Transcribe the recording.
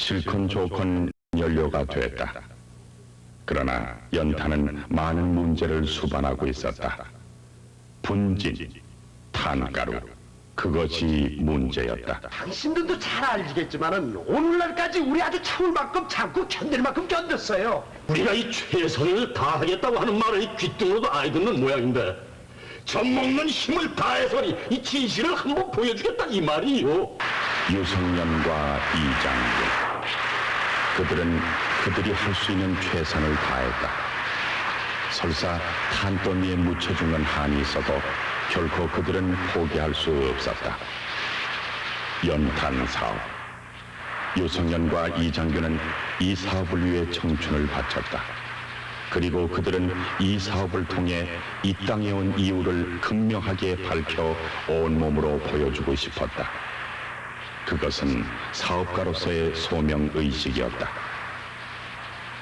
실컷 좋건 연료가 됐다. 그러나 연탄은 많은 문제를 수반하고 있었다. 분진, 탄가루, 그것이 문제였다. 당신들도 잘 알겠지만은 오늘날까지 우리 아주 참을 만큼 참고 견딜 만큼 견뎠어요. 우리가 이 최선을 다하겠다고 하는 말을 귓등으로도 알듣는 모양인데 젖먹는 힘을 다해서니 이 진실을 한번 보여주겠다 이 말이요. 유성년과 이장군. 그들은 그들이 할 수 있는 최선을 다했다. 설사 탄더미에 묻혀 죽는 한이 있어도 결코 그들은 포기할 수 없었다. 연탄 사업. 유성년과 이장균은 이 사업을 위해 청춘을 바쳤다. 그리고 그들은 이 사업을 통해 이 땅에 온 이유를 극명하게 밝혀 온몸으로 보여주고 싶었다. 그것은 사업가로서의 소명 의식이었다.